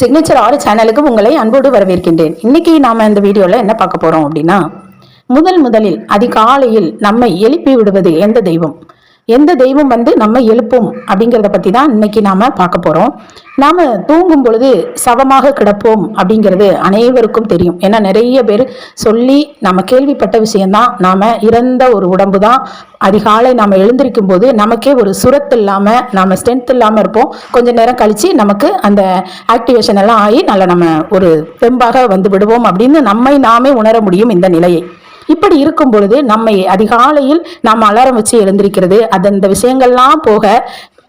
Signature ஆறு சேனலுக்கு உங்களை அன்போடு வரவேற்கின்றேன். இன்னைக்கு நாம இந்த வீடியோல என்ன பார்க்க போறோம் அப்படின்னா முதல் முதலில் அதிகாலையில் நம்மை எழுப்பி விடுவது எந்த தெய்வம்? எந்த தெய்வம் வந்து நம்ம எழுப்பும் அப்படிங்கிறத பற்றி தான் இன்னைக்கு நாம் பார்க்க போகிறோம் நாம் தூங்கும் பொழுது சவமாக கிடப்போம் அப்படிங்கிறது அனைவருக்கும் தெரியும். ஏன்னா நிறைய பேர் சொல்லி நம்ம கேள்விப்பட்ட விஷயம்தான். நாம் இறந்த ஒரு உடம்பு தான். அதிகாலை நாம் எழுந்திருக்கும் போது நமக்கே ஒரு சுரத்து இல்லாமல் நாம் ஸ்ட்ரென்த் இல்லாமல் இருப்போம். கொஞ்சம் நேரம் கழிச்சு நமக்கு அந்த ஆக்டிவேஷன் எல்லாம் ஆகி நல்லா நம்ம ஒரு தெம்பாக வந்து விடுவோம் அப்படின்னு நம்மை நாமே உணர முடியும் இந்த நிலையை. இப்படி இருக்கும் பொழுது நம்மை அதிகாலையில் நாம் அலாரம் வச்சு எழுந்திருக்கிறது. அது அந்த விஷயங்கள்லாம் போக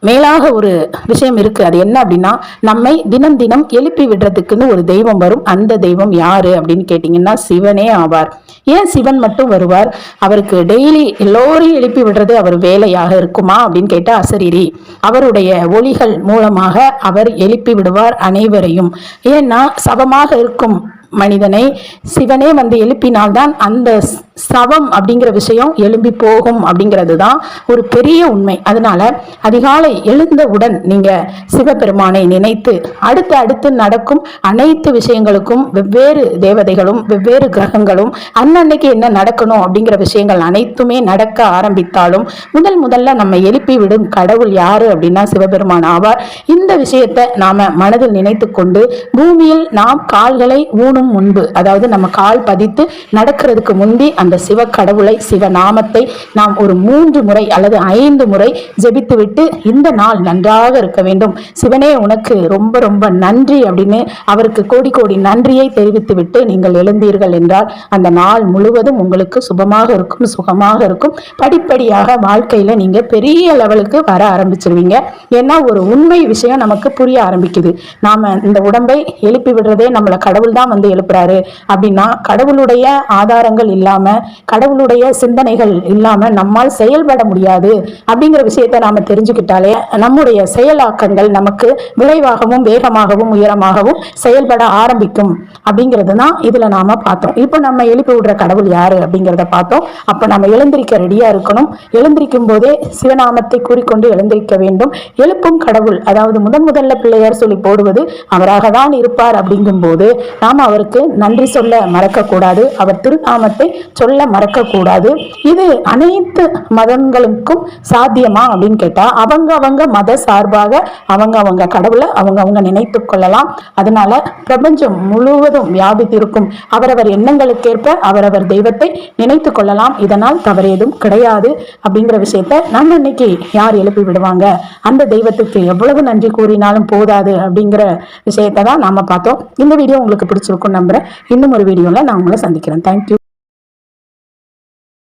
மேலாக ஒரு விஷயம் இருக்கு. அது என்ன அப்படின்னா நம்மை தினம் தினம் எழுப்பி விடுறதுக்குன்னு ஒரு தெய்வம் வரும். அந்த தெய்வம் யாரு அப்படின்னு கேட்டீங்கன்னா சிவனே ஆவார். ஏன் சிவன் மட்டும் வருவார்? அவருக்கு டெய்லி எல்லோரையும் எழுப்பி விடுறது அவர் வேலையாக இருக்குமா அப்படின்னு கேட்டா அசரீரி. அவருடைய ஒளிகள் மூலமாக அவர் எழுப்பி விடுவார் அனைவரையும். ஏன்னா சபமாக இருக்கும் மனிதனை சிவனே வந்து எழுப்பினால்தான் அந்த ஸ்- சவம் அப்படிங்கிற விஷயம் எழும்பி போகும் அப்படிங்கிறது தான் ஒரு பெரிய உண்மை. அதனால அதிகாலை எழுந்தவுடன் நீங்க சிவபெருமானை நினைத்து அடுத்து அடுத்து நடக்கும் அனைத்து விஷயங்களுக்கும் வெவ்வேறு தேவதைகளும் வெவ்வேறு கிரகங்களும் அன்னன்னைக்கு என்ன நடக்கணும் அப்படிங்கிற விஷயங்கள் அனைத்துமே நடக்க ஆரம்பித்தாலும் முதல் முதல்ல நம்ம எழுப்பி விடும் கடவுள் யாரு அப்படின்னா சிவபெருமான் ஆவார். இந்த விஷயத்தை நாம மனதில் நினைத்து கொண்டு பூமியில் நாம் கால்களை ஊனும் முன்பு அதாவது நம்ம கால் பதித்து நடக்கிறதுக்கு முந்தி அந்த சிவ கடவுளை சிவநாமத்தை நாம் ஒரு மூன்று முறை அல்லது ஐந்து முறை ஜெபித்துவிட்டு இந்த நாள் நன்றாக இருக்க வேண்டும். சிவனே உனக்கு ரொம்ப ரொம்ப நன்றி அப்படின்னு அவருக்கு கோடி கோடி நன்றியை தெரிவித்துவிட்டு நீங்கள் எழுந்தீர்கள் என்றால் அந்த நாள் முழுவதும் உங்களுக்கு சுபமாக இருக்கும் சுகமாக இருக்கும். படிப்படியாக வாழ்க்கையில நீங்க பெரிய லெவலுக்கு வர ஆரம்பிச்சிருவீங்க. ஏன்னா ஒரு உண்மை விஷயம் நமக்கு புரிய ஆரம்பிக்குது. நாம இந்த உடம்பை எழுப்பி விடுறதே நம்மளை கடவுள் தான் வந்து எழுப்புறாரு. அப்படின்னா கடவுளுடைய ஆதாரங்கள் இல்லாம கடவுளுடைய சிந்தனைகள் இல்லாம நம்மால் செயல்பட முடியாது அப்படிங்கிற விஷயத்த நாம தெரிஞ்சுக்கிட்டாலே நம்முடைய செயலாக்கங்கள் நமக்கு விரைவாகவும் வேகமாகவும் உயரமாகவும் செயல்பட ஆரம்பிக்கும் அப்படிங்கிறது தான் இதுல நாம பார்த்தோம். இப்போ நம்ம எழுப்பி விடுற கடவுள் யாரு அப்படிங்கிறத பார்த்தோம். அப்ப நம்ம எழுந்திருக்க ரெடியா இருக்கணும். எழுந்திருக்கும் போதே சிவநாமத்தை கூறிக்கொண்டு எழுந்திருக்க வேண்டும். எழுப்பும் கடவுள் அதாவது முதன் முதல்ல பிள்ளையார் சொல்லி போடுவது அவராக தான் இருப்பார் அப்படிங்கும் போது நாம் அவருக்கு நன்றி சொல்ல மறக்கக்கூடாது. அவர் திருநாமத்தை சொல்ல மறக்கக்கூடாது. இது அனைத்து மதங்களுக்கும் சாத்தியமா அப்படின்னு கேட்டா அவங்க அவங்க மத சார்பாக அவங்க அவங்க கடவுளை அவங்க அவங்க நினைத்து கொள்ளலாம். அதனால பிரபஞ்சம் முழுவதும் வியாபித்திருக்கும். அவரவர் எண்ணங்களுக்கேற்ப அவரவர் தெய்வத்தை நினைத்து கொள்ளலாம். இதனால் தவறேதும் கிடையாது அப்படிங்கிற விஷயத்த நம்ம இன்னைக்கு யார் எழுப்பி விடுவாங்க? அந்த தெய்வத்துக்கு எவ்வளவு நன்றி கூறினாலும் போதாது அப்படிங்கிற விஷயத்தை தான் நாம பார்த்தோம். இந்த வீடியோ உங்களுக்கு பிடிச்சிருக்கும் நம்புறேன். இன்னும் ஒரு வீடியோல நான் உங்களை சந்திக்கிறேன். தேங்க்யூ